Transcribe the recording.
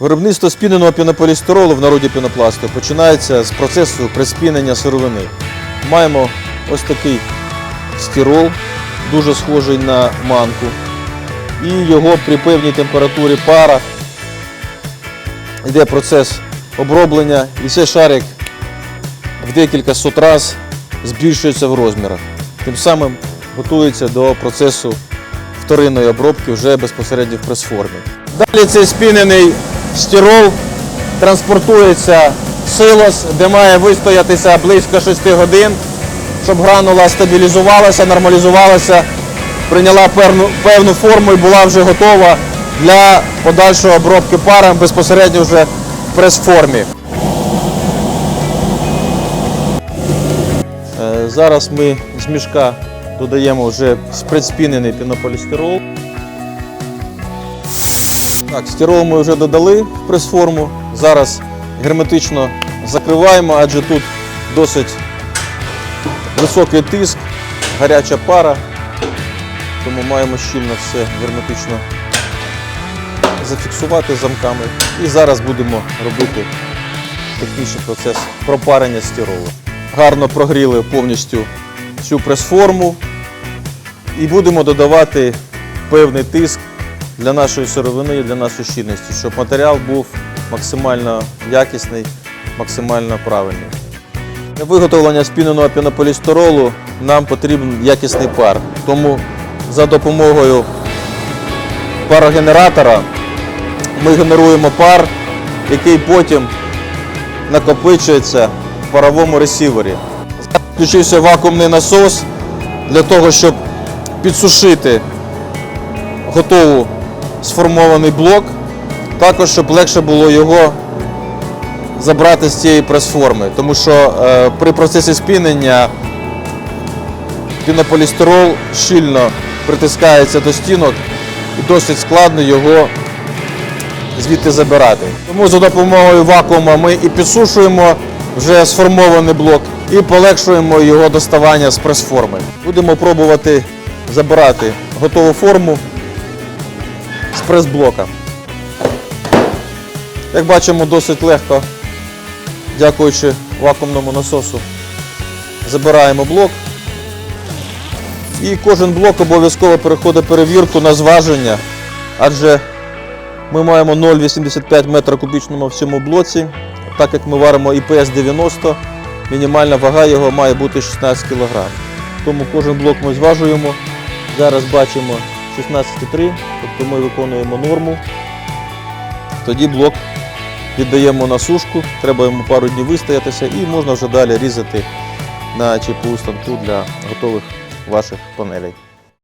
Виробництво спіненого пінополістиролу в народі пінопласту починається з процесу приспінення сировини. Маємо ось такий стирол, дуже схожий на манку. І його при певній температурі пара йде процес оброблення, і цей шарик в декілька сот раз збільшується в розмірах. Тим самим готується до процесу вторинної обробки вже безпосередньо в прес-формі. Далі цей спінений стирол транспортується в силос, де має вистоятися близько 6 годин, щоб гранула стабілізувалася, нормалізувалася, прийняла певну, певну форму і була вже готова для подальшої обробки паром безпосередньо вже в прес-формі. Е, Зараз ми з мішка додаємо вже спредспінений пінополістирол. Так, стирол ми вже додали в прес-форму. Зараз герметично закриваємо, адже тут досить високий тиск, гаряча пара, тому маємо щільно все герметично зафіксувати замками. І зараз будемо робити технічний процес пропарення стиролу. Гарно прогріли повністю всю прес-форму і будемо додавати певний тиск для нашої сировини і для нашої щільності, щоб матеріал був максимально якісний, максимально правильний. Для виготовлення спіненого пінополістиролу нам потрібен якісний пар. Тому за допомогою парогенератора ми генеруємо пар, який потім накопичується в паровому ресівері. Включився вакуумний насос для того, щоб підсушити готову сформований блок, також щоб легше було його забрати з цієї прес-форми. Тому що е, при процесі спінення пінополістирол щільно притискається до стінок і досить складно його звідти забирати. Тому за допомогою вакуума ми і підсушуємо вже сформований блок і полегшуємо його доставання з прес-форми. Будемо пробувати забирати готову форму прес-блока. Як бачимо, досить легко, дякуючи вакуумному насосу, забираємо блок. І кожен блок обов'язково переходить перевірку на зваження, адже ми маємо 0,85 метра кубічного в цьому блоці. Так як ми варимо ІПС 90, мінімальна вага його має бути 16 кг. Тому кожен блок ми зважуємо. Зараз бачимо 16,3, тобто ми виконуємо норму. Тоді блок віддаємо на сушку, треба йому пару днів вистоятися і можна вже далі різати на чіпу станку для готових ваших панелей.